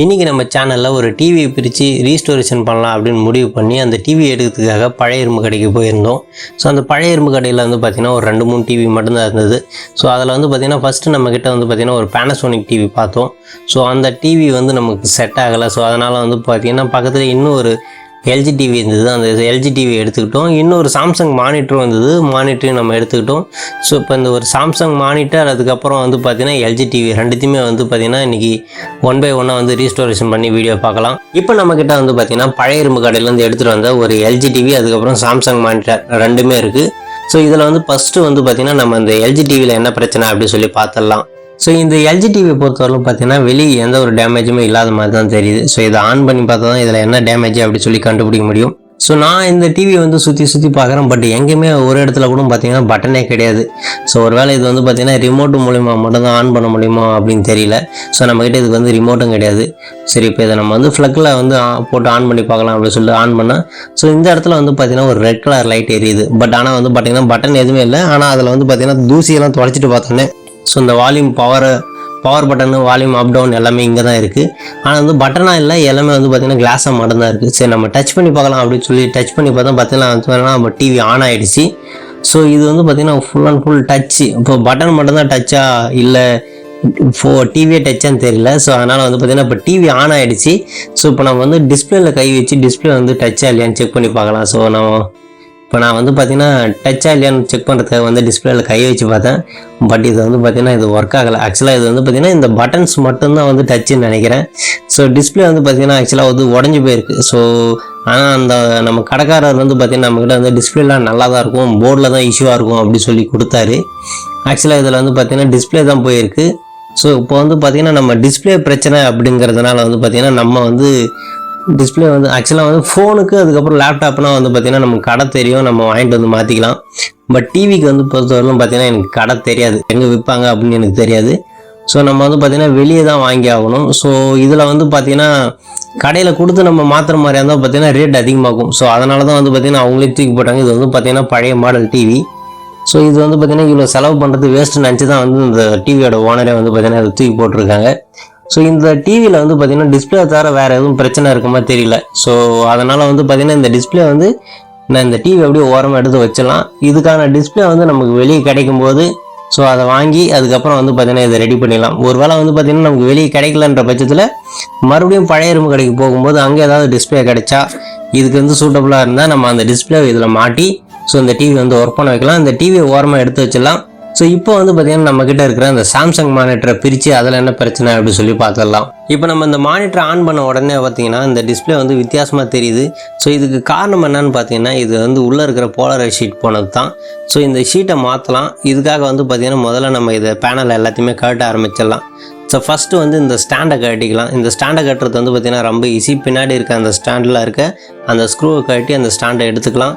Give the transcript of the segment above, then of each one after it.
இன்றைக்கி நம்ம சேனலில் ஒரு டிவியை பிரித்து ரீஸ்டோரேஷன் பண்ணலாம் அப்படின்னு முடிவு பண்ணி அந்த டிவி எடுக்கிறதுக்காக பழைய இரும்பு கடைக்கு போயிருந்தோம். ஸோ அந்த பழைய இரும்பு கடையில் வந்து பார்த்திங்கன்னா ஒரு ரெண்டு மூணு டிவி மட்டும்தான் இருந்தது. ஸோ அதில் வந்து பார்த்திங்கன்னா ஃபஸ்ட்டு நம்மக்கிட்ட வந்து பார்த்திங்கன்னா ஒரு பேனசோனிக் டிவி பார்த்தோம். ஸோ அந்த டிவி வந்து நமக்கு செட் ஆகலை. ஸோ அதனால் வந்து பார்த்திங்கன்னா பக்கத்தில் இன்னும் ஒரு எல்ஜி டிவி இருந்தது. அந்த எல்ஜி டிவி எடுத்துக்கிட்டோம். இன்னொரு சாம்சங் மானிட்டரும் வந்தது மானிட்டரையும் நம்ம எடுத்துக்கிட்டோம். ஸோ இப்போ இந்த ஒரு சாம்சங் மானிட்டர் அதுக்கப்புறம் வந்து பார்த்திங்கன்னா எல்ஜி டிவி ரெண்டுத்தையுமே வந்து பார்த்தீங்கன்னா இன்றைக்கி ஒன் பை ஒன்னாக வந்து ரீஸ்டோரேஷன் பண்ணி வீடியோ பார்க்கலாம். இப்போ நம்மக்கிட்ட வந்து பார்த்திங்கன்னா பழைய இரும்பு கடையிலேருந்து எடுத்துகிட்டு வந்த ஒரு எல்ஜி டிவி அதுக்கப்புறம் சாம்சங் மானிட்டர் ரெண்டுமே இருக்குது ஸோ இதில் வந்து ஃபஸ்ட்டு வந்து பார்த்திங்கன்னா நம்ம இந்த எல்ஜி டிவியில் என்ன பிரச்சனை அப்படின்னு சொல்லி பார்த்துடலாம் ஸோ இந்த எல்ஜி டிவியை பொறுத்தவரைக்கும் பார்த்தீங்கன்னா வெளியே எந்த ஒரு டேமேஜுமே இல்லாத மாதிரி தான் தெரியுது. ஸோ இதை ஆன் பண்ணி பார்த்தா தான் இதில் என்ன டேமேஜ் அப்படி சொல்லி கண்டுபிடிக்க முடியும். ஸோ நான் இந்த டிவியை வந்து சுற்றி சுற்றி பார்க்குறேன். பட் எங்கேயுமே ஒரு இடத்துல கூட பார்த்தீங்கன்னா பட்டனே கிடையாது. ஸோ ஒரு வேளை இது வந்து பார்த்தீங்கன்னா ரிமோட் மூலிமா மட்டும்தான் ஆன் பண்ண முடியுமா அப்படின்னு தெரியல. ஸோ நம்மக்கிட்ட இதுக்கு வந்து ரிமோட்டும் கிடையாது. சரி இப்போ இதை நம்ம வந்து ஃப்ளக்கில் வந்து ஆ- போட்டு ஆன் பண்ணி பார்க்கலாம் அப்படின்னு சொல்லிட்டு ஆன் பண்ணால் ஸோ இந்த இடத்துல வந்து பார்த்தீங்கன்னா ஒரு ரெட் கலர் லைட் எரியுது. பட் ஆனால் வந்து பார்த்தீங்கன்னா பட்டன் எதுவுமே இல்லை. ஆனால் அதில் வந்து பார்த்தீங்கன்னா தூசியெல்லாம் தொலைச்சிட்டு பார்த்தோன்னே ஸோ இந்த volume power power button volume up down எல்லாமே இங்கே தான் இருக்குது ஆனால் வந்து பட்டனாக இல்லை எல்லாமே வந்து பார்த்திங்கன்னா கிளாஸாக மட்டும்தான் இருக்குது சரி நம்ம டச் பண்ணி பார்க்கலாம் அப்படின்னு சொல்லி டச் பண்ணி பார்த்தா பார்த்தீங்கன்னா நம்ம டிவி ஆன் ஆகிடுச்சு ஸோ இது வந்து பார்த்திங்கன்னா ஃபுல் அண்ட் ஃபுல் டச்சு இப்போ பட்டன் மட்டும்தான் டச்சா இல்லை ஃபோ டிவியே டச்சான்னு தெரியல. ஸோ அதனால் வந்து பார்த்திங்கன்னா இப்போ டிவி ஆன் ஆகிடுச்சு ஸோ இப்போ நம்ம வந்து டிஸ்பிளேயில் கை வச்சு டிஸ்பிளே வந்து டச்சா இல்லையான்னு செக் பண்ணி பார்க்கலாம். ஸோ நம்ம இப்போ நான் வந்து பார்த்தீங்கன்னா டச்சாக இல்லையான்னு செக் பண்ணுறதுக்காக வந்து டிஸ்பிளேல கை வச்சு பார்த்தேன். பட் இது வந்து பார்த்தீங்கன்னா இது ஒர்க் ஆகலை. ஆக்சுவலாக இது வந்து பார்த்தீங்கன்னா இந்த பட்டன்ஸ் மட்டும்தான் வந்து டச்சுன்னு நினைக்கிறேன். ஸோ டிஸ்பிளே வந்து பார்த்தீங்கன்னா ஆக்சுவலாக வந்து உடஞ்சி போயிருக்கு. ஸோ ஆனால் அந்த நம்ம கடைக்காரர் வந்து பார்த்தீங்கன்னா நம்மக்கிட்ட வந்து டிஸ்பிளேலாம் நல்லா தான் இருக்கும். போர்டில் தான் இஷ்யூவாக இருக்கும் அப்படி சொல்லி கொடுத்தாரு. ஆக்சுவலாக இதில் வந்து பார்த்தீங்கன்னா டிஸ்பிளே தான் போயிருக்கு. ஸோ இப்போ வந்து பார்த்தீங்கன்னா நம்ம டிஸ்பிளே பிரச்சனை அப்படிங்கிறதுனால வந்து பார்த்திங்கன்னா நம்ம வந்து டிஸ்பிளே வந்து ஆக்சுவலாக வந்து ஃபோனுக்கு அதுக்கப்புறம் லேப்டாப்னால் வந்து பார்த்திங்கன்னா நமக்கு கடை தெரியும். நம்ம வாங்கிட்டு வந்து மாற்றிக்கலாம் பட் டிவிக்கு வந்து பொறுத்தவரையிலும் பார்த்தீங்கன்னா எனக்கு கடை தெரியாது. எங்கே விற்பாங்க அப்படின்னு எனக்கு தெரியாது. ஸோ நம்ம வந்து பார்த்திங்கன்னா வெளியே தான் வாங்கி ஆகணும். ஸோ இதில் வந்து பார்த்திங்கன்னா கடையில் கொடுத்து நம்ம மாற்றுற மாதிரி இருந்தால் பார்த்தீங்கன்னா ரேட் அதிகமாகும். ஸோ அதனால தான் வந்து பார்த்திங்கன்னா அவங்களே தூக்கி போட்டாங்க. இது வந்து பார்த்திங்கன்னா பழைய மாடல் டிவி ஸோ இது வந்து பார்த்தீங்கன்னா இவ்வளோ செலவு பண்ணுறது வேஸ்ட்டு நினச்சி தான் வந்து இந்த டிவியோட ஓனரே வந்து பார்த்திங்கன்னா அதை தூக்கி போட்டிருக்காங்க. ஸோ இந்த டிவியில் வந்து பார்த்தீங்கன்னா டிஸ்பிளே தவிர வேறு எதுவும் பிரச்சனை இருக்குமா தெரியல. ஸோ அதனால் வந்து பார்த்தீங்கன்னா இந்த டிஸ்பிளே வந்து நான் இந்த டிவி அப்படியே ஓரமாக எடுத்து வச்சிடலாம். இதுக்கான டிஸ்பிளே வந்து நமக்கு வெளியே கிடைக்கும் போது ஸோ அதை வாங்கி அதுக்கப்புறம் வந்து பார்த்திங்கன்னா இதை ரெடி பண்ணிடலாம். ஒரு வேளை வந்து பார்த்திங்கன்னா நமக்கு வெளியே கிடைக்கலன்ற பட்சத்தில் மறுபடியும் பழைய இரும்பு கடைக்கு போகும்போது அங்கே ஏதாவது டிஸ்பிளே கிடைச்சா இதுக்கு வந்து சூட்டபுளாக இருந்தால் நம்ம அந்த டிஸ்பிளே இதில் மாட்டி ஸோ இந்த டிவி வந்து ஒர்க் பண்ண வைக்கலாம். இந்த டிவியை ஓரமாக எடுத்து வச்சிடலாம். ஸோ இப்போ வந்து பார்த்தீங்கன்னா நம்ம கிட்ட இருக்கிற அந்த சாம்சங் மானிட்டரை பிரித்து அதில் என்ன பிரச்சனை அப்படின்னு சொல்லி பார்த்துடலாம் இப்போ நம்ம இந்த மானிட்டரை ஆன் பண்ண உடனே பார்த்தீங்கன்னா இந்த டிஸ்பிளே வந்து வித்தியாசமாக தெரியுது. ஸோ இதுக்கு காரணம் என்னன்னு பார்த்தீங்கன்னா இது வந்து உள்ளே இருக்கிற போலரைஸ் ஷீட் போனது தான் ஸோ இந்த ஷீட்டை மாற்றலாம் இதுக்காக வந்து பார்த்தீங்கன்னா முதல்ல நம்ம இதை பேனல் எல்லாத்தையுமே கழட்ட ஆரம்பிச்சிடலாம். ஸோ ஃபஸ்ட்டு வந்து இந்த ஸ்டாண்டை கட்டிக்கலாம் இந்த ஸ்டாண்டை கட்டுறது வந்து பார்த்திங்கன்னா ரொம்ப ஈஸி பின்னாடி இருக்க அந்த ஸ்டாண்டில் இருக்க அந்த ஸ்க்ரூவை கட்டி அந்த ஸ்டாண்டை எடுத்துக்கலாம்.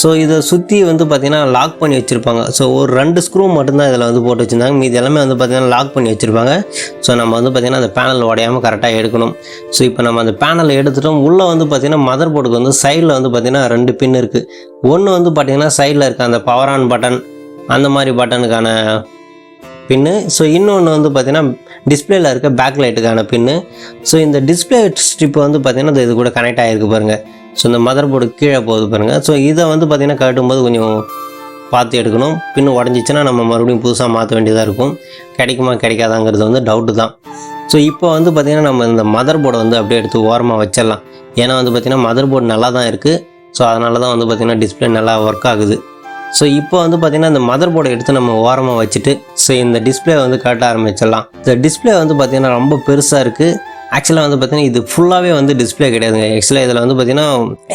ஸோ இதை சுற்றி வந்து பார்த்திங்கன்னா லாக் பண்ணி வச்சுருப்பாங்க. ஸோ ஒரு ரெண்டு ஸ்க்ரூ மட்டும்தான் இதில் வந்து போட்டு வச்சுருந்தாங்க. மீதி எல்லாமே வந்து பார்த்திங்கன்னா லாக் பண்ணி வச்சுருப்பாங்க. ஸோ நம்ம வந்து பார்த்திங்கன்னா அந்த பேனல் உடையாமல் கரெக்டாக எடுக்கணும். ஸோ இப்போ நம்ம அந்த பேனலை எடுத்துட்டோம். உள்ளே வந்து பார்த்திங்கன்னா மதர் போர்டுக்கு வந்து சைடில் வந்து பார்த்திங்கன்னா ரெண்டு பின் இருக்குது ஒன்று வந்து பார்த்திங்கன்னா சைடில் இருக்க அந்த பவர் ஆன் பட்டன் அந்த மாதிரி பட்டனுக்கான பின்னு ஸோ இன்னொன்று வந்து பார்த்திங்கன்னா டிஸ்பிளேல இருக்க பேக் லைட்டுக்கான பின்னு. ஸோ இந்த டிஸ்பிளே ஸ்ட்ரிப் வந்து பார்த்தீங்கன்னா இது கூட கனெக்ட் ஆகிருக்கு பாருங்கள் ஸோ இந்த மதர் போர்டு கீழே போகுது பாருங்கள் ஸோ இதை வந்து பார்த்திங்கன்னா கட்டும்போது கொஞ்சம் பார்த்து எடுக்கணும். பின் உடஞ்சிச்சின்னா நம்ம மறுபடியும் புதுசாக மாற்ற வேண்டியதாக இருக்கும். கிடைக்குமா கிடைக்காதாங்கிறது வந்து டவுட்டு தான். ஸோ இப்போ வந்து பார்த்திங்கன்னா நம்ம இந்த மதர் போர்டை வந்து அப்படியே எடுத்து ஓரமாக வச்சிடலாம். ஏன்னா வந்து பார்த்திங்கன்னா மதர் போர்டு நல்லா தான் இருக்குது ஸோ அதனால தான் வந்து பார்த்திங்கன்னா டிஸ்பிளே நல்லா ஒர்க் ஆகுது. ஸோ இப்போ வந்து பார்த்திங்கன்னா இந்த மதர் போர்டை எடுத்து நம்ம ஓரமாக வச்சுட்டு ஸோ இந்த டிஸ்பிளே வந்து காட்ட ஆரம்பிச்சிடலாம். இந்த டிஸ்பிளே வந்து பார்த்திங்கன்னா ரொம்ப பெருசாக இருக்குது ஆக்சுவலாக வந்து பார்த்தீங்கன்னா இது ஃபுல்லாகவே வந்து டிஸ்பிளே கிடையாதுங்க. ஆக்சுவலாக இதில் வந்து பார்த்தீங்கன்னா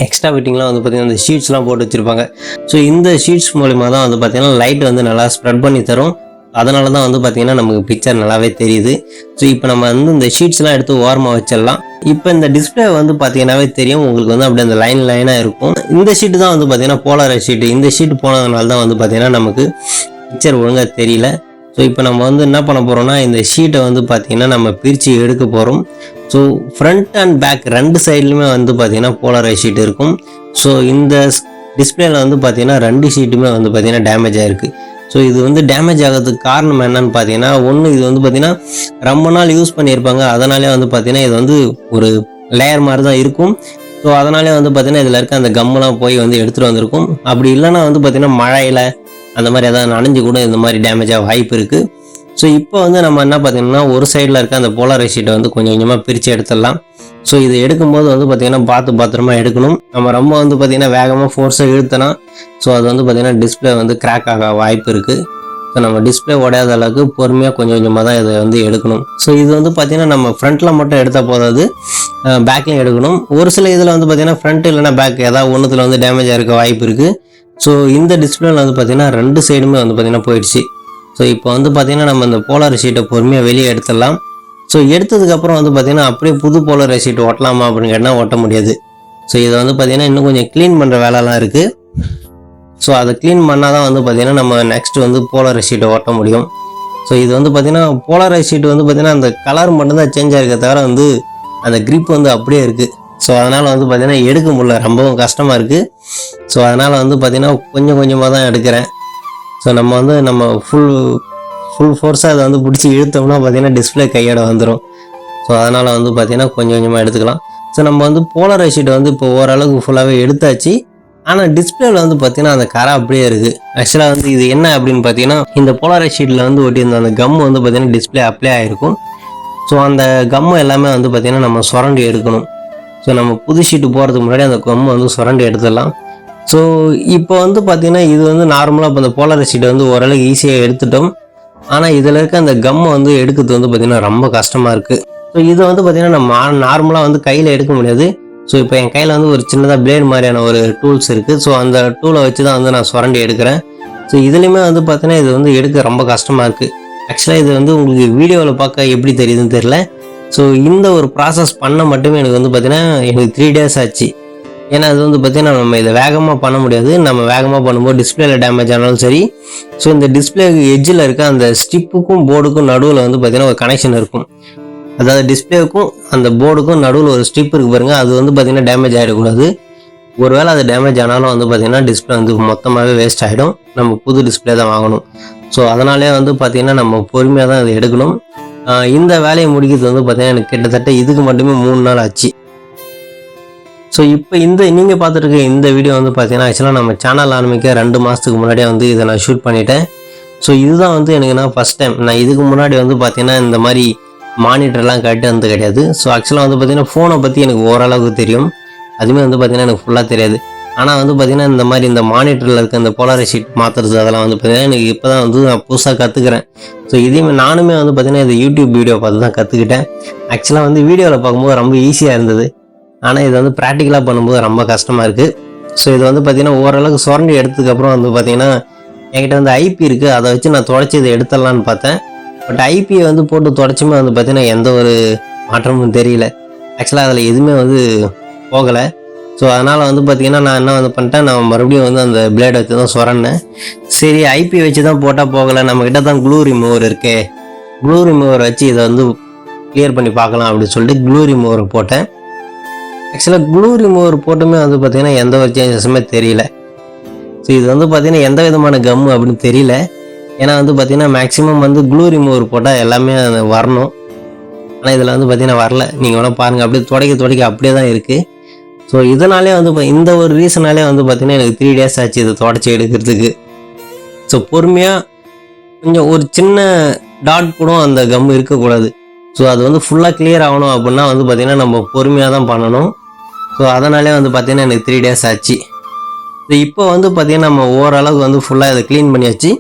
எக்ஸ்ட்ரா ஃபிட்டிங்லாம் வந்து பார்த்தீங்கன்னா இந்த ஷீட்ஸ்லாம் போட்டு வச்சுருப்பாங்க. ஸோ இந்த ஷீட்ஸ் மூலிமா தான் வந்து பார்த்தீங்கன்னா லைட் வந்து நல்லா ஸ்ப்ரெட் பண்ணி தரும். அதனால தான் வந்து பார்த்தீங்கன்னா நமக்கு பிக்சர் நல்லாவே தெரியுது. ஸோ இப்போ நம்ம வந்து இந்த ஷீட்ஸ்லாம் எடுத்து ஓரமாக வச்சிடலாம். இப்போ இந்த டிஸ்பிளே வந்து பார்த்தீங்கன்னாவே தெரியும். உங்களுக்கு வந்து அப்படியே அந்த லைன் லைனாக இருக்கும். இந்த ஷீட்டு தான் வந்து பார்த்தீங்கன்னா போலார ஷீட்டு இந்த ஷீட் போனதுனால தான் வந்து பார்த்தீங்கன்னா நமக்கு பிக்சர் ஒழுங்காக தெரியல. ஸோ இப்போ நம்ம வந்து என்ன பண்ண போகிறோம்னா இந்த ஷீட்டை வந்து பார்த்தீங்கன்னா நம்ம பிரித்து எடுக்க போகிறோம் ஸோ ஃப்ரண்ட் அண்ட் பேக் ரெண்டு சைட்லையுமே வந்து பார்த்தீங்கன்னா போலரைஸ் ஷீட் இருக்கும். ஸோ இந்த டிஸ்பிளேல வந்து பார்த்தீங்கன்னா ரெண்டு ஷீட்டுமே வந்து பார்த்தீங்கன்னா டேமேஜ் ஆயிருக்கு ஸோ இது வந்து டேமேஜ் ஆகிறதுக்கு காரணம் என்னன்னு பார்த்தீங்கன்னா ஒன்று இது வந்து பார்த்தீங்கன்னா ரொம்ப நாள் யூஸ் பண்ணியிருப்பாங்க. அதனாலே வந்து பார்த்தீங்கன்னா இது வந்து ஒரு லேயர் மாதிரி தான் இருக்கும். ஸோ அதனாலே வந்து பார்த்தீங்கன்னா இதில் இருக்க அந்த கம்மெலாம் போய் வந்து எடுத்துகிட்டு வந்திருக்கும். அப்படி இல்லைன்னா வந்து பார்த்தீங்கன்னா மழையில் அந்த மாதிரி எதாவது நனைஞ்சு கூட இந்த மாதிரி டேமேஜ் ஆக வாய்ப்பு இருக்குது ஸோ இப்போ வந்து நம்ம என்ன பார்த்தீங்கன்னா ஒரு சைடில் இருக்க அந்த போலாரை ஷீட்டை வந்து கொஞ்சம் கொஞ்சமாக பிரித்து எடுத்துடலாம். ஸோ இது எடுக்கும்போது வந்து பார்த்திங்கன்னா பார்த்து பத்திரமா எடுக்கணும். நம்ம ரொம்ப வந்து பார்த்திங்கன்னா வேகமாக ஃபோர்ஸை இழுத்தனா ஸோ அது வந்து பார்த்திங்கன்னா டிஸ்பிளே வந்து கிராக் ஆக வாய்ப்பு இருக்குது ஸோ நம்ம டிஸ்பிளே உடையாத அளவுக்கு பொறுமையாக கொஞ்சம் கொஞ்சமாக தான் இதை வந்து எடுக்கணும். ஸோ இது வந்து பார்த்திங்கன்னா நம்ம ஃப்ரண்ட்டில் மட்டும் எடுத்தால் போதாது பேக்லையும் எடுக்கணும். ஒரு சில இதில் வந்து பார்த்திங்கன்னா ஃப்ரண்ட் இல்லைனா பேக் ஏதாவது ஒன்றுத்தில் வந்து டேமேஜ் ஆகிருக்க வாய்ப்பு இருக்குது ஸோ இந்த டிஸ்பிளேல வந்து பார்த்திங்கன்னா ரெண்டு சைடுமே வந்து பார்த்திங்கன்னா போயிடுச்சு. ஸோ இப்போ வந்து பார்த்திங்கன்னா நம்ம இந்த போலார் ஷீட்டை பொறுமையாக வெளியே எடுத்துடலாம். ஸோ எடுத்ததுக்கப்புறம் வந்து பார்த்திங்கன்னா அப்படியே புது போலார் ஷீட் ஓட்டலாமா அப்படின்னு கேட்டால் ஓட்ட முடியாது. ஸோ இதை வந்து பார்த்திங்கன்னா இன்னும் கொஞ்சம் க்ளீன் பண்ணுற வேலைலாம் இருக்குது ஸோ அதை க்ளீன் பண்ணால் தான் வந்து பார்த்திங்கன்னா நம்ம நெக்ஸ்ட் வந்து போலார் ஷீட்டை ஓட்ட முடியும். ஸோ இது வந்து பார்த்திங்கன்னா போலார் ஷீட் வந்து பார்த்திங்கன்னா அந்த கலர் மட்டும்தான் சேஞ்ச் ஆகிருக்க தவிர வந்து அந்த க்ரிப் வந்து அப்படியே இருக்குது ஸோ அதனால் வந்து பார்த்திங்கன்னா எடுக்க முடியல. ரொம்பவும் கஷ்டமாக இருக்குது ஸோ அதனால் வந்து பார்த்திங்கன்னா கொஞ்சம் கொஞ்சமாக தான் எடுக்கிறேன். ஸோ நம்ம வந்து நம்ம ஃபுல் ஃபுல் ஃபோர்ஸாக அதை வந்து பிடிச்சி இழுத்தோம்னா பார்த்திங்கன்னா டிஸ்பிளே கையோட வந்துடும் ஸோ அதனால் வந்து பார்த்திங்கன்னா கொஞ்சம் கொஞ்சமாக எடுத்துக்கலாம். ஸோ நம்ம வந்து போலரை ஷீட் வந்து இப்போ ஓரளவுக்கு ஃபுல்லாகவே எடுத்தாச்சு. ஆனால் டிஸ்பிளேவில் வந்து பார்த்திங்கன்னா அந்த கரை அப்படியே இருக்குது ஆக்சுவலாக வந்து இது என்ன அப்படின்னு பார்த்தீங்கன்னா இந்த போலரை ஷீட்டில் வந்து ஒட்டியிருந்த அந்த கம் வந்து பார்த்திங்கன்னா டிஸ்பிளே அப்ளை ஆகிருக்கும் ஸோ அந்த கம்மு எல்லாமே வந்து பார்த்திங்கன்னா நம்ம சுரண்டி எடுக்கணும். ஸோ நம்ம புது ஷீட்டு போகிறதுக்கு முன்னாடி அந்த கம்மு வந்து சுரண்டி எடுத்துடலாம். ஸோ இப்போ வந்து பார்த்திங்கன்னா இது வந்து நார்மலாக இப்போ இந்த போலர் ஷீட்டை வந்து ஓரளவுக்கு ஈஸியாக எடுத்துட்டோம். ஆனால் இதில் இருக்க அந்த கம்மை வந்து எடுக்கிறது வந்து பார்த்திங்கன்னா ரொம்ப கஷ்டமாக இருக்குது ஸோ இதை வந்து பார்த்திங்கன்னா நம்ம நார்மலாக வந்து கையில் எடுக்க முடியாது. ஸோ இப்போ என் கையில் வந்து ஒரு சின்னதாக பிளேட் மாதிரியான ஒரு டூல்ஸ் இருக்குது ஸோ அந்த டூலை வச்சு தான் வந்து நான் சுரண்டி எடுக்கிறேன். ஸோ இதுலேயுமே வந்து பார்த்தீங்கன்னா இது வந்து எடுக்க ரொம்ப கஷ்டமாக இருக்குது ஆக்சுவலாக இது வந்து உங்களுக்கு வீடியோவில் பார்க்க எப்படி தெரியுதுன்னு தெரில ஸோ இந்த ஒரு ப்ராசஸ் பண்ண மட்டுமே எனக்கு வந்து பார்த்தீங்கன்னா எனக்கு த்ரீ டேஸ் ஆச்சு. ஏன்னா அது வந்து பார்த்தீங்கன்னா நம்ம இதை வேகமாக பண்ண முடியாது. நம்ம வேகமாக பண்ணும்போது டிஸ்பிளேல டேமேஜ் ஆனாலும் சரி. ஸோ இந்த டிஸ்பிளே எட்ஜில் இருக்க அந்த ஸ்டிப்புக்கும் போர்டுக்கும் நடுவில் வந்து பார்த்தீங்கன்னா ஒரு கனெக்ஷன் இருக்கும். அதாவது டிஸ்பிளேக்கும் அந்த போர்டுக்கும் நடுவில் ஒரு ஸ்டிப் இருக்கு பாருங்க. அது வந்து பார்த்தீங்கன்னா டேமேஜ் ஆகிடக்கூடாது ஒருவேளை அது டேமேஜ் ஆனாலும் வந்து பார்த்தீங்கன்னா டிஸ்பிளே வந்து மொத்தமாகவே வேஸ்ட் ஆகிடும் நம்ம புது டிஸ்பிளே தான் வாங்கணும். ஸோ அதனாலே வந்து பார்த்தீங்கன்னா நம்ம பொறுமையாக தான் அதை எடுக்கணும். இந்த வேலையை முடிக்கிறது வந்து பார்த்தீங்கன்னா எனக்கு கிட்டத்தட்ட இதுக்கு மட்டுமே மூணு நாள் ஆச்சு. ஸோ இப்போ இந்த நீங்கள் பார்த்துருக்க இந்த வீடியோ வந்து பார்த்தீங்கன்னா ஆக்சுவலாக நம்ம சேனல் ஆரம்பிக்க ரெண்டு மாதத்துக்கு முன்னாடியே வந்து இதை நான் ஷூட் பண்ணிட்டேன். ஸோ இதுதான் வந்து எனக்கு நான் ஃபஸ்ட் டைம் நான் இதுக்கு முன்னாடி வந்து பார்த்தீங்கன்னா இந்த மாதிரி மானிட்டர்லாம் கட்டு வந்து கிடையாது. ஸோ ஆக்சுவலாக வந்து பார்த்தீங்கன்னா ஃபோனை பற்றி எனக்கு ஓரளவுக்கு தெரியும். அதுவுமே வந்து பார்த்தீங்கன்னா எனக்கு ஃபுல்லாக தெரியாது. ஆனால் வந்து பார்த்திங்கன்னா இந்த மாதிரி இந்த மானிட்டரில் இருக்க இந்த போலாரி ஷீட் மாற்றுறது அதெல்லாம் வந்து பார்த்தீங்கன்னா எனக்கு இப்போ தான் வந்து நான் புதுசாக கற்றுக்கிறேன் ஸோ இதையுமே நானுமே வந்து பார்த்திங்கன்னா இந்த யூடியூப் வீடியோ பார்த்து தான் கற்றுக்கிட்டேன் ஆக்சுவலாக வந்து வீடியோவில் பார்க்கும்போது ரொம்ப ஈஸியாக இருந்தது. ஆனால் இது வந்து ப்ராக்டிக்கலாக பண்ணும்போது ரொம்ப கஷ்டமாக இருக்குது ஸோ இது வந்து பார்த்தீங்கன்னா ஓரளவுக்கு சுரண்டி எடுத்ததுக்கப்புறம் வந்து பார்த்தீங்கன்னா என்கிட்ட வந்து ஐபி இருக்குது அதை வச்சு நான் தொடச்சி இதை எடுத்துடலான்னு பார்த்தேன். பட் ஐபியை வந்து போட்டு தொடச்சுமே வந்து பார்த்தீங்கன்னா எந்த ஒரு மாற்றமும் தெரியல. ஆக்சுவலாக அதில் எதுவுமே வந்து போகலை. ஸோ அதனால் வந்து பார்த்திங்கன்னா நான் என்ன வந்து பண்ணிட்டேன் நான் மறுபடியும் வந்து அந்த பிளேடை வச்சு தான் சுரண்டேன் சரி ஐபி வச்சு தான் போட்டால் போகலை. நம்மக்கிட்ட தான் க்ளூ ரிமூவர் இருக்கே. க்ளூ ரிமூவர் வச்சு இதை வந்து கிளியர் பண்ணி பார்க்கலாம் அப்படின்னு சொல்லிட்டு க்ளூ ரிமூவர் போட்டேன். ஆக்சுவலாக க்ளூ ரிமூவர் போட்டுமே வந்து பார்த்தீங்கன்னா எந்த ஒரு சேஞ்சஸுமே தெரியல. ஸோ இது வந்து பார்த்தீங்கன்னா எந்த விதமான கம்மு அப்படின்னு தெரியல. ஏன்னா வந்து பார்த்தீங்கன்னா மேக்ஸிமம் வந்து க்ளூ ரிமூவர் போட்டால் எல்லாமே அது வரணும். ஆனால் இதில் வந்து பார்த்தீங்கன்னா வரல. நீங்கள் வேணால் பாருங்கள் அப்படியே துடைக்க துடைக்க அப்படியே தான் இருக்குது ஸோ இதனாலே வந்து இந்த ஒரு ரீசனாலே வந்து பார்த்தீங்கன்னா எனக்கு த்ரீ டேஸ் ஆச்சு இதை தொடச்சி எடுக்கிறதுக்கு. ஸோ பொறுமையாக கொஞ்சம் ஒரு சின்ன டாட் கூட அந்த கம் இருக்கக்கூடாது. ஸோ அது வந்து ஃபுல்லாக கிளியர் ஆகணும் அப்படின்னா வந்து பார்த்திங்கன்னா நம்ம பொறுமையாக தான் பண்ணணும். ஸோ அதனாலே வந்து பார்த்தீங்கன்னா எனக்கு த்ரீ டேஸ் ஆச்சு. ஸோ இப்போ வந்து பார்த்தீங்கன்னா நம்ம ஓரளவுக்கு வந்து ஃபுல்லாக இதை க்ளீன் பண்ணியாச்சு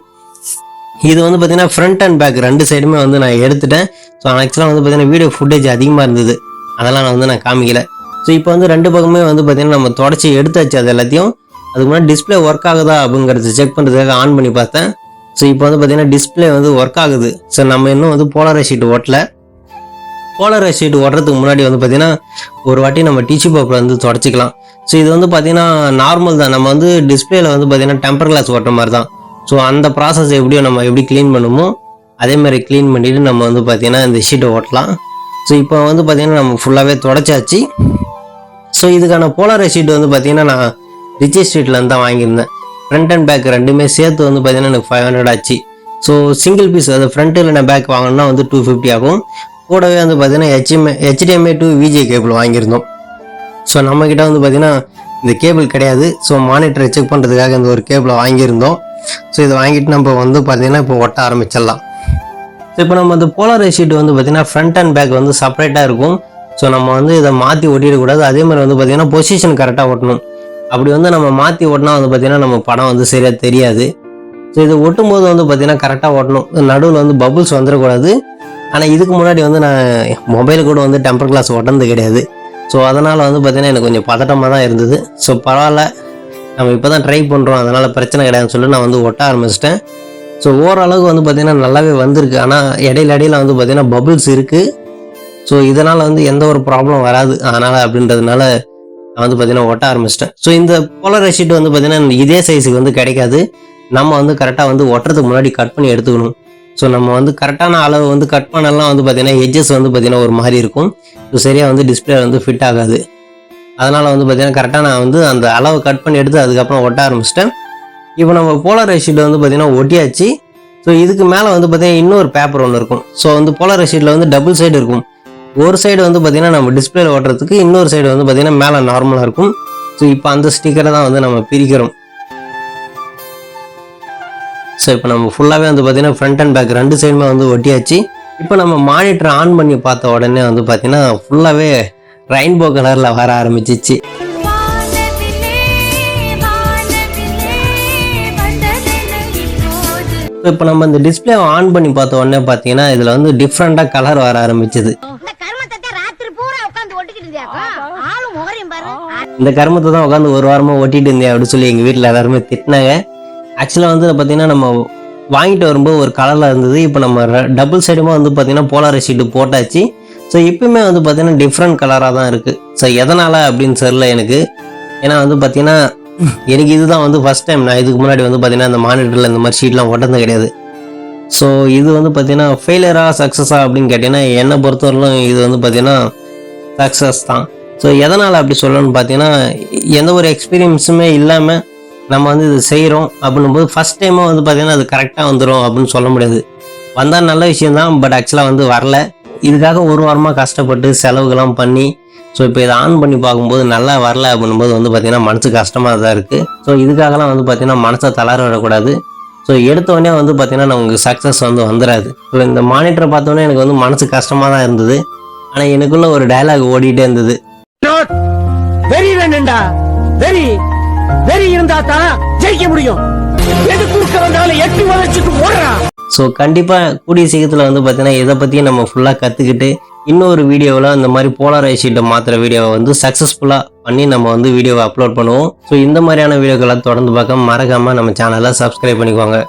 இது வந்து பார்த்தீங்கன்னா ஃப்ரண்ட் அண்ட் பேக் ரெண்டு சைடுமே வந்து நான் எடுத்துட்டேன். ஸோ ஆக்சுவலாக வந்து பார்த்தீங்கன்னா வீடியோ ஃபுட்டேஜ் அதிகமாக இருந்தது. அதெல்லாம் நான் வந்து நான் காமிக்கல. ஸோ இப்போ வந்து ரெண்டு பக்கமே வந்து பார்த்தீங்கன்னா நம்ம தொடச்சி எடுத்தாச்சு அது எல்லாத்தையும். அதுக்கு முன்னாடி டிஸ்பிளே ஒர்க் ஆகுதா அப்படிங்கிறது செக் பண்ணுறதுக்காக ஆன் பண்ணி பார்த்தேன். ஸோ இப்போ வந்து பார்த்தீங்கன்னா டிஸ்பிளே வந்து ஒர்க் ஆகுது. ஸோ நம்ம இன்னும் வந்து போலரை ஷீட் ஓட்டலை. போலரை ஷீட் ஓட்டுறதுக்கு முன்னாடி வந்து பார்த்தீங்கன்னா ஒரு வாட்டி நம்ம டிஷ்யூ பேப்பர் வந்து தொடச்சிக்கலாம். ஸோ இது வந்து பார்த்தீங்கன்னா நார்மல் தான். நம்ம வந்து டிஸ்பிளேல வந்து பார்த்தீங்கன்னா டெம்பர் கிளாஸ் ஓட்டுற மாதிரி தான் ஸோ அந்த ப்ராசஸ் எப்படியோ நம்ம எப்படி க்ளீன் பண்ணுமோ அதே மாதிரி க்ளீன் பண்ணிவிட்டு நம்ம வந்து பார்த்தீங்கன்னா இந்த ஷீட்டை ஓட்டலாம். ஸோ இப்போ வந்து பார்த்தீங்கன்னா நம்ம ஃபுல்லாகவே தொடச்சாச்சு. ஸோ இதுக்கான போலார் ஷீட் வந்து பார்த்தீங்கன்னா நான் ரிச்சி ஸ்ட்ரீட்லேருந்து தான் வாங்கியிருந்தேன். ஃப்ரண்ட் அண்ட் பேக் ரெண்டுமே சேர்த்து வந்து பார்த்தீங்கன்னா எனக்கு ஃபைவ் ஹண்ட்ரட் ஆச்சு. ஸோ சிங்கிள் பீஸ் அது ஃப்ரண்ட்டில் நான் பேக் வாங்கினா வந்து டூ ஃபிஃப்டி ஆகும். கூடவே வந்து பார்த்தீங்கன்னா HDMI HDMI to VGA cable வாங்கியிருந்தோம். ஸோ நம்மக்கிட்ட வந்து பார்த்தீங்கன்னா இந்த கேபிள் கிடையாது. ஸோ மானிட்டரை செக் பண்ணுறதுக்காக இந்த ஒரு கேபிளை வாங்கியிருந்தோம். ஸோ இதை வாங்கிட்டு நம்ம வந்து பார்த்திங்கன்னா இப்போ ஒட்ட ஆரம்பிச்சிடலாம். ஸோ இப்போ நம்ம இந்த போலார் ஷீட் வந்து பார்த்தீங்கன்னா ஃப்ரண்ட் அண்ட் பேக் வந்து செப்பரேட்டாக இருக்கும். ஸோ நம்ம வந்து இதை மாற்றி ஒட்டிடக்கூடாது. அதே மாதிரி வந்து பார்த்திங்கன்னா பொசிஷன் கரெக்டாக ஒட்டணும். அப்படி வந்து நம்ம மாற்றி ஓட்டினா வந்து பார்த்திங்கன்னா நம்ம படம் வந்து சரியாக தெரியாது. ஸோ இது ஒட்டும் போது வந்து பார்த்தீங்கன்னா கரெக்டாக ஓட்டணும் நடுவில் வந்து பபுள்ஸ் வந்துடக்கூடாது. ஆனால் இதுக்கு முன்னாடி வந்து நான் மொபைல் கூட வந்து டெம்பர் கிளாஸ் ஒட்டது கிடையாது. ஸோ அதனால் வந்து பார்த்தீங்கன்னா எனக்கு கொஞ்சம் பதட்டமாக தான் இருந்தது. ஸோ பரவாயில்ல. நம்ம இப்போ தான் ட்ரை பண்ணுறோம் அதனால் பிரச்சனை கிடையாதுன்னு சொல்லி நான் வந்து ஒட்ட ஆரம்பிச்சிட்டேன். ஸோ ஓரளவுக்கு வந்து பார்த்தீங்கன்னா நல்லாவே வந்திருக்கு. ஆனால் இடையில இடையில வந்து பார்த்திங்கன்னா பபுள்ஸ் இருக்குது ஸோ இதனால் வந்து எந்த ஒரு ப்ராப்ளம் வராது. அதனால் அப்படின்றதுனால நான் வந்து பார்த்திங்கன்னா ஒட்ட ஆரம்பிச்சிட்டேன். ஸோ இந்த போலர் ஷீட் வந்து பார்த்திங்கன்னா இதே சைஸுக்கு வந்து கிடைக்காது. நம்ம வந்து கரெக்டாக வந்து ஒட்டுறதுக்கு முன்னாடி கட் பண்ணி எடுத்துக்கணும். ஸோ நம்ம வந்து கரெக்டான அளவு வந்து கட் பண்ணலாம் வந்து பார்த்தீங்கன்னா எஜ்ஜஸ் வந்து பார்த்தீங்கன்னா ஒரு மாதிரி இருக்கும். ஸோ சரியாக வந்து டிஸ்பிளே வந்து ஃபிட் ஆகாது. அதனால் வந்து பார்த்தீங்கன்னா கரெக்டாக நான் வந்து அந்த அளவு கட் பண்ணி எடுத்து அதுக்கப்புறம் ஒட்ட ஆரம்பிச்சிட்டேன். இப்போ நம்ம போலர் ஷீட் வந்து பார்த்தீங்கன்னா ஒட்டியாச்சு. ஸோ இதுக்கு மேலே வந்து பார்த்தீங்கன்னா இன்னொரு பேப்பர் ஒன்று இருக்கும். ஸோ வந்து போலர் ஷீட்டில் வந்து டபுள் சைடு இருக்கும். ஒரு சைடு வந்து பார்த்தீங்கன்னா நம்ம டிஸ்பிளேல ஓட்டுறதுக்கு இன்னொரு சைடு வந்து பார்த்தீங்கன்னா மேலே நார்மலாக இருக்கும். ஸோ இப்போ அந்த ஸ்டிக்கரை தான் வந்து நம்ம பிரிக்கிறோம். ஸோ இப்போ நம்ம ஃபுல்லாகவே வந்து பார்த்தீங்கன்னா ஃப்ரண்ட் அண்ட் பேக் ரெண்டு சைடுமே வந்து ஒட்டியாச்சு. இப்போ நம்ம மானிட்டர் ஆன் பண்ணி பார்த்த உடனே வந்து பார்த்தீங்கன்னா ஃபுல்லாகவே ரெயின்போ கலரில் வர ஆரம்பிச்சிச்சு. இப்போ நம்ம இந்த டிஸ்பிளே ஆன் பண்ணி பார்த்த உடனே பார்த்தீங்கன்னா இதில் வந்து டிஃப்ரெண்ட்டாக கலர் வர ஆரம்பிச்சது. இந்த கருமத்தை தான் உட்காந்து ஒரு வாரமாக ஒட்டிட்டு இருந்தேன் அப்படின்னு சொல்லி எங்கள் வீட்டில் எல்லாருமே திட்டினாங்க. ஆக்சுவலாக வந்து பார்த்தீங்கன்னா நம்ம வாங்கிட்டு வரும்போது ஒரு கலரில் இருந்தது. இப்போ நம்ம டபுள் சைடுமா வந்து பார்த்தீங்கன்னா போலார் ஷீட்டு போட்டாச்சு. ஸோ இப்போயுமே வந்து பார்த்திங்கன்னா டிஃப்ரெண்ட் கலராக தான் இருக்குது ஸோ எதனால் அப்படின்னு தெரியல எனக்கு. ஏன்னா வந்து பார்த்தீங்கன்னா எனக்கு இதுதான் வந்து ஃபஸ்ட் டைம் நான் இதுக்கு முன்னாடி வந்து பார்த்திங்கன்னா இந்த மானிட்டரில் இந்த மாதிரி ஷீட்லாம் ஒட்டது கிடையாது. ஸோ இது வந்து பார்த்திங்கன்னா ஃபெயிலியராக சக்ஸஸா அப்படின்னு கேட்டிங்கன்னா என்னை பொறுத்தவரையிலும் இது வந்து பார்த்திங்கன்னா சக்ஸஸ் தான். ஸோ எதனால் அப்படி சொல்லணும்னு பார்த்தீங்கன்னா எந்த ஒரு எக்ஸ்பீரியன்ஸுமே இல்லாமல் நம்ம வந்து இது செய்கிறோம் அப்படின்னும் போது ஃபஸ்ட் டைமாக வந்து பார்த்தீங்கன்னா அது கரெக்டாக வந்துடும் அப்படின்னு சொல்ல முடியாது. வந்தால் நல்ல விஷயந்தான் பட் ஆக்சுவலாக வந்து வரல. இதுக்காக ஒரு வாரமாக கஷ்டப்பட்டு செலவுகள்லாம் பண்ணி ஸோ இப்போ இதை ஆன் பண்ணி பார்க்கும்போது நல்லா வரல அப்படின்னும்போது வந்து பார்த்தீங்கன்னா மனசு கஷ்டமாக தான் இருக்குது ஸோ இதுக்காகலாம் வந்து பார்த்திங்கன்னா மனசை தளர விடக்கூடாது. ஸோ எடுத்தோடனே வந்து பார்த்திங்கன்னா நமக்கு சக்ஸஸ் வந்து வந்துடாது ஸோ இந்த மானிட்டரை பார்த்தோன்னே எனக்கு வந்து மனசு கஷ்டமாக தான் இருந்தது. ஆனால் எனக்குள்ள ஒரு டயலாக் ஓடிட்டே இருந்தது. வெரி வேணும்டா வெறி வெறி இருந்தா தான் ஜெயிக்க முடியும்? எது குறுக்க வந்தாலும் எட்டு வளர்ச்சிக்கு ஓடுறான் ஸோ கண்டிப்பாக கூடிய சீக்கிரத்தில் வந்து பார்த்தீங்கன்னா இதை பற்றியும் நம்ம ஃபுல்லாக கற்றுக்கிட்டு இன்னொரு வீடியோவில் அந்த மாதிரி போலாரைஸ் ஷீட்டை மாற்றுற வீடியோவை வந்து சக்ஸஸ்ஃபுல்லாக பண்ணி நம்ம வந்து வீடியோவை அப்லோட் பண்ணுவோம். ஸோ இந்த மாதிரியான வீடியோக்கெல்லாம் தொடர்ந்து பார்க்க மறக்காமல் நம்ம சேனலை சப்ஸ்கிரைப் பண்ணிக்கோங்க.